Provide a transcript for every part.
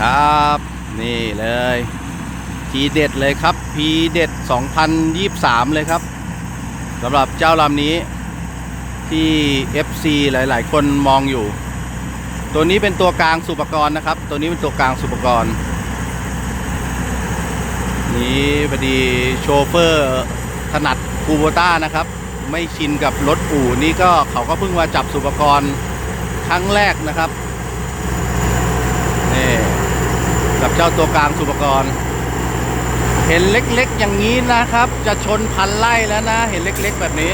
ครับ นี่เลยทีเด็ดเลยครับพีเด็ด 2023 เลยครับสำหรับเจ้าลำนี้ที่ FC หลาย ๆ คนมองอยู่ ตัวนี้เป็นตัวกลางสุปกรณ์นะครับ ตัวนี้เป็นตัวกลางสุปกรณ์ นี่พอดีโชเฟอร์ถนัดคูโบต้านะครับ ไม่ชินกับรถอู่นี่ก็เขาก็เพิ่งมาจับสุปกรณ์ครั้งแรกนะครับนี่ กับเจ้าตัวกลางสุปกรณ์ เห็นเล็กๆอย่างนี้นะครับ จะชนพันไล่แล้วนะ เห็นเล็กๆแบบนี้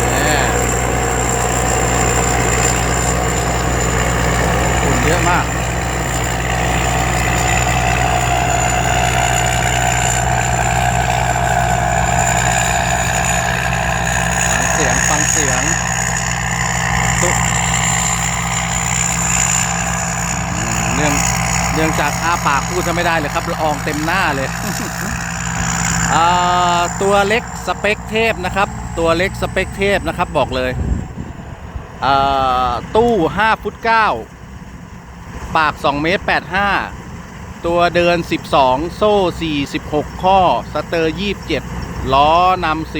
แหม่ฝุ่นเยอะมาก ฟังเสียง ฟังเสียงตุ๊อืม เนื่องเนื่องจากอาปากพูดจะไม่ได้เลยครับละอองเต็มหน้าเลย ตัวเล็กสเปคเทพนะครับ ตัวเล็กสเปคเทพนะครับบอกเลย ตู้5ฟุต9ปาก2เมตร85 ตัวเดิน 12 โซ่ 46 ข้อ สเตอร์ 27 ล้อนำ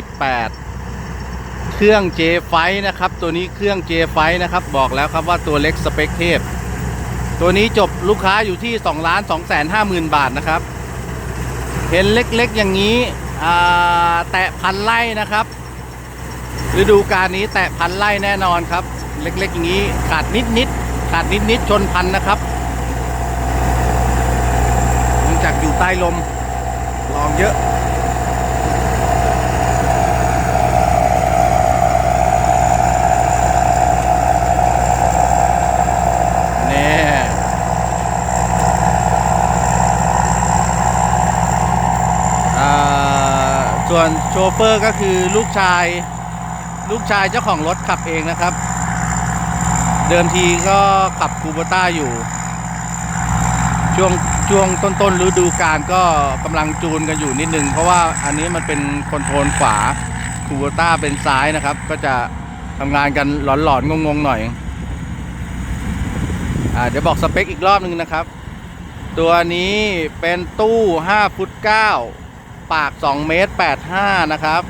18เครื่อง J ไฟนะครับ ตัวนี้เครื่อง J ไฟนะครับ บอกแล้วครับว่าตัวเล็กสเปคเทพ ตัวนี้จบลูกค้าอยู่ที่2ล้าน2แสน5หมื่นบาทนะครับ เห็นเล็กๆอย่างนี้แตะพันไร่นะครับฤดูกาลนี้แตะพันไร่แน่นอนครับ เล็กๆอย่างนี้ขาดนิดๆขาดนิดๆชนพันนะครับเนื่องจากอยู่ใต้ลมลองเยอะ นี่อ่า ส่วนโชเฟอร์ก็คือลูกชาย ลูกชายเจ้าของรถขับเองนะครับ เดิมทีก็ขับคูโบต้าอยู่ ช่วงช่วงต้นต้นๆฤดูกาลก็กำลังจูนกันอยู่นิดนึง เพราะว่าอันนี้มันเป็นคอนโทรลขวาคูโบต้าเป็นซ้ายนะครับ ก็จะทำงานกันหลอนๆงงๆหน่อยอ่าเดี๋ยวบอกสเปคอีกรอบหนึ่งนะครับ ตัวนี้เป็นตู้ 5 ฟุต 9 ปาก 2 เมตร 85 นะครับ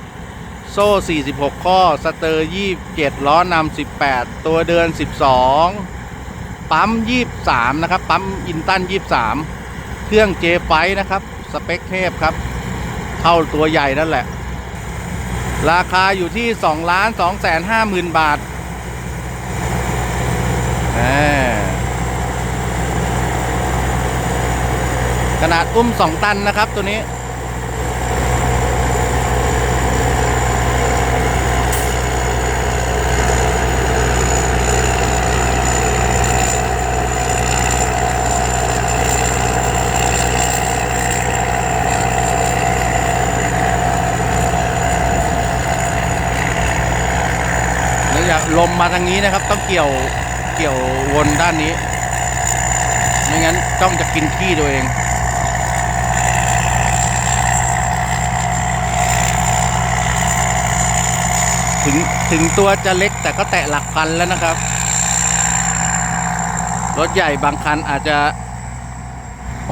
โซ่ 46 ข้อ สเตอร์ 27 ล้อนำ18 ตัวเดิน12 ปั๊ม 23 นะครับ ปั๊มอินตัน 23 เครื่องเจไฟนะครับ สเปคเทพครับ เท่าตัวใหญ่นั่นแหละ ราคาอยู่ที่ 2 ล้าน2แสน5หมื่นบาทขนาดอุ้ม 2 ตันนะครับตัวนี้ แล้วอย่าล มาทางนี้นะครับ ต้องเกี่ยวเกี่ยววนด้านนี้ ไม่งั้นต้องจะกินที่ตัวเองถึงถึงตัวจะเล็กแต่ก็แตะหลักพันแล้วนะครับ รถใหญ่บางคันอาจจะ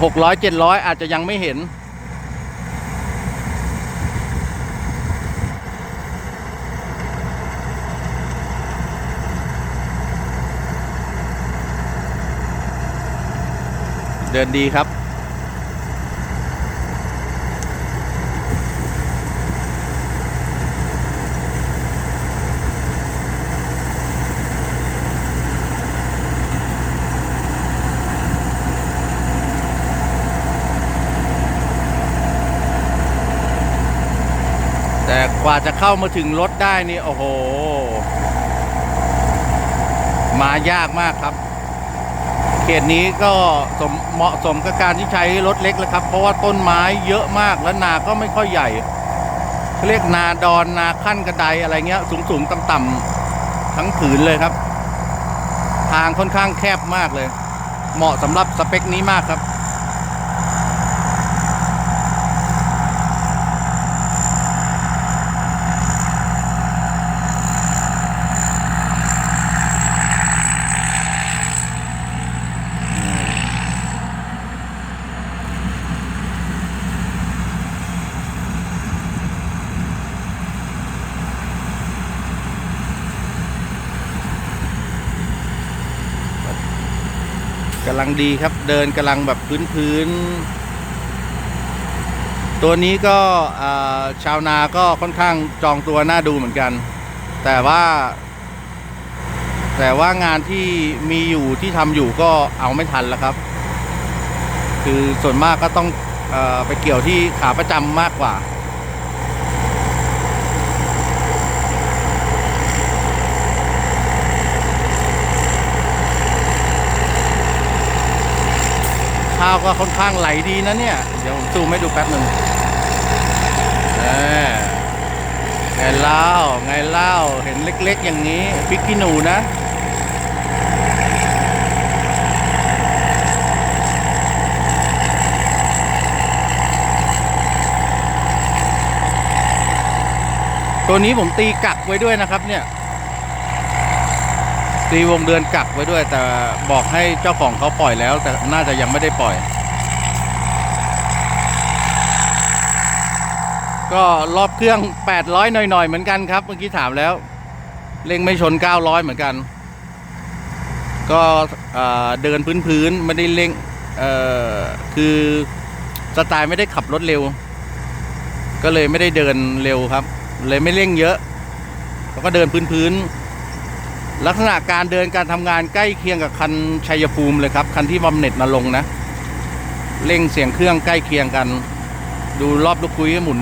หกร้อยเจ็ดร้อยอาจจะยังไม่เห็น เดินดีครับ แต่กว่าจะเข้ามาถึงรถได้นี่ โอ้โห มายากมากครับ เขตนี้ก็สมเหมาะสมกับการที่ใช้รถเล็กแล้วครับ เพราะว่าต้นไม้เยอะมากและนาก็ไม่ค่อยใหญ่เรียกนาดอนนาขั้นกระไดอะไรเงี้ย สูงสูงต่ำต่ำทั้งผืนเลยครับ ทางค่อนข้างแคบมากเลย เหมาะสำหรับสเปคนี้มากครับำลังดีครับ เดินกำลังแบบพื้นพื้นๆตัวนี้ก็ชาวนาก็ค่อนข้างจองตัวน่าดูเหมือนกัน แต่ว่า แต่ว่างานที่มีอยู่ที่ทำอยู่ก็เอาไม่ทันแล้วครับ คือส่วนมากก็ต้องอไปเกี่ยวที่ขาประจำมากกว่าาวก็ค่อนข้างไหลดีนะเนี่ย เดี๋ยวผมซูมให้ดูแป๊บหนึ่งเออไงเล่าไงเล่าเห็นเล็กๆอย่างนี้พิกขี้หนูนะตัวนี้ผมตีกักไว้ด้วยนะครับเนี่ย ตีวงเดือนกักไว้ด้วย แต่บอกให้เจ้าของเขาปล่อยแล้ว แต่น่าจะยังไม่ได้ปล่อย ก็รอบเครื่อง 800 หน่อยๆ เหมือนกันครับ เมื่อกี้ถามแล้ว เร่งไม่ชน 900 เหมือนกัน ก็เดินพื้นๆไม่ได้เร่งคือสไตล์ไม่ได้ขับรถเร็ว ก็เลยไม่ได้เดินเร็วครับ เลยไม่เร่งเยอะแล้วก็เดินพื้นๆ ลักษณะการเดินการทำงานใกล้เคียงกับคันชัยภูมิเลยครับ คันที่บำเหน็จมาลงนะ เร่งเสียงเครื่องใกล้เคียงกัน ดูรอบลูกคุยหมุน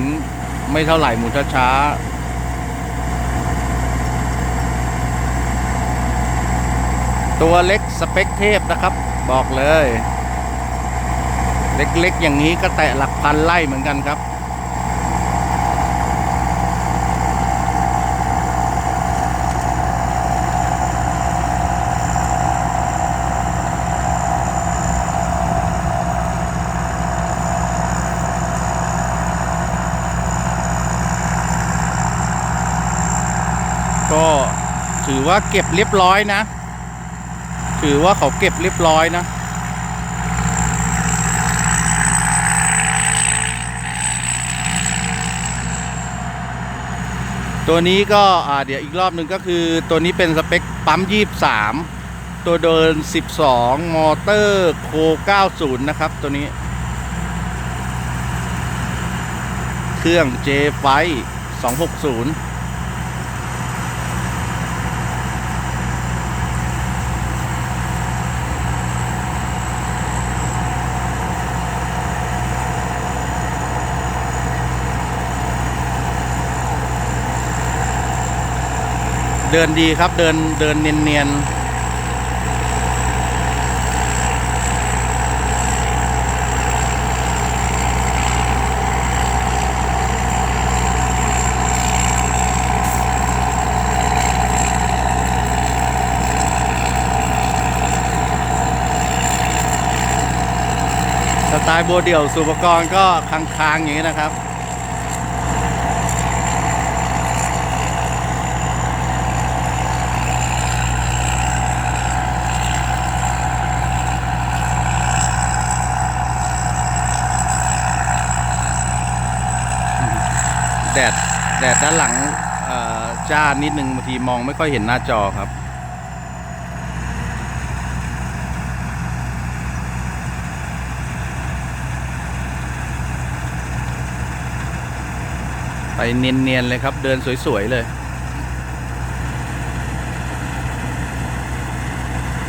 ไม่เท่าไหร่หมุนช้าๆตัวเล็กสเปคเทพนะครับ บอกเลย เล็กๆอย่างนี้ก็แตะหลักพันไล่เหมือนกันครับ ก็ถือ ว่าเก็บเรียบร้อยนะ ถือว่าเขาเก็บเรียบร้อยนะ ตัวนี้ก็เดี๋ยวอีกรอบหนึ่งก็คือตัวนี้เป็นสเปคปั๊ม23ตัวเดิน 12 มอเตอร์โค 90 นะครับ ตัวนี้ เครื่อง J ไฟ260 เดินดีครับเดินเดินเนียนๆสไตล์โบเดี่ยวสุปกรณ์ก็ค้างๆอย่างนี้นะครับ แดดแดดด้านหลังจ้านิดนึงบางทีมองไม่ค่อยเห็นหน้าจอครับ ไปเนียนๆเลยครับ เดินสวย ๆ เลย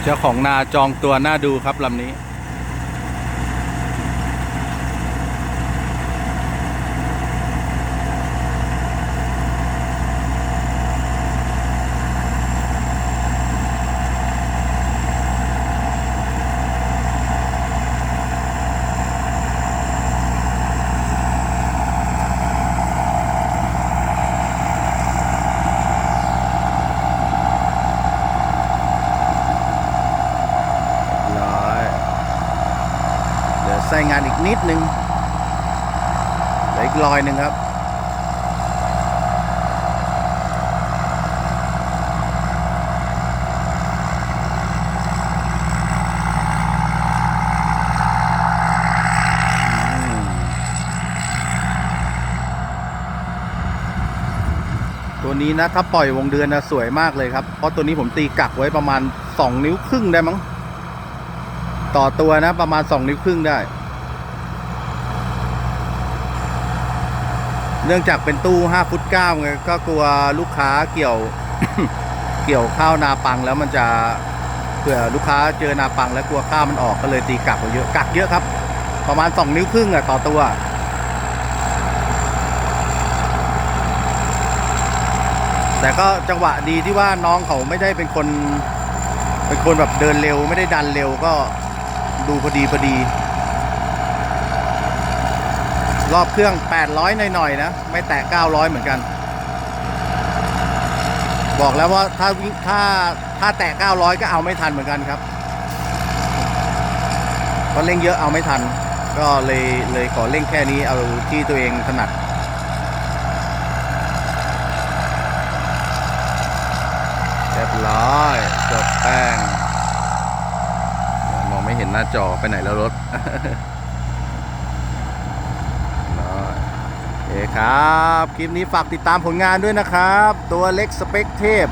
เจ้าของนาจองตัวหน้าดูครับลำนี้ ส่งานอีกนิดนึงเหลืออีกรอยหนึ่งครับ ตัวนี้นะถ้าปล่อยวงเดือนนะสวยมากเลยครับ เพราะตัวนี้ผมตีกักไว้ประมาณ 2 นิ้วครึ่งได้มั้งตต่อตัวนะประมาณสองนิ้วครึ่งได้ เนื่องจากเป็นตู้5ฟุต9ไงก็กลัวลูกค้าเกี่ยว เกี่ยวข้าวนาปังแล้วมันจะเผื่อลูกค้าเจอนาปังแล้วกลัวข้าวมันออกก็เลยตีกักเยอะกักเยอะครับ ประมาณ 2 นิ้วครึ่งอะต่อตัวแต่ก็จังหวะดีที่ว่าน้องเขาไม่ได้เป็นคน เป็นคนแบบเดินเร็ว ไม่ได้ดันเร็วก็ดูพอดีพอดี รอบเครื่อง 800 หน่อยๆนะ ไม่แตะ 900 เหมือนกัน บอกแล้วว่าถ้าถ้าถ้าแตะ 900 ก็เอาไม่ทันเหมือนกันครับเพราะเร่งเยอะเอาไม่ทัน ก็เลยเลยขอเร่งแค่นี้เอาที่ตัวเองถนัดเรียบร้อยจบแป้ง มองไม่เห็นหน้าจอไปไหนแล้วรถ ร้อยโอ เคครับ คลิปนี้ฝากติดตามผลงานด้วยนะครับ ตัวเล็กสเปคเทพ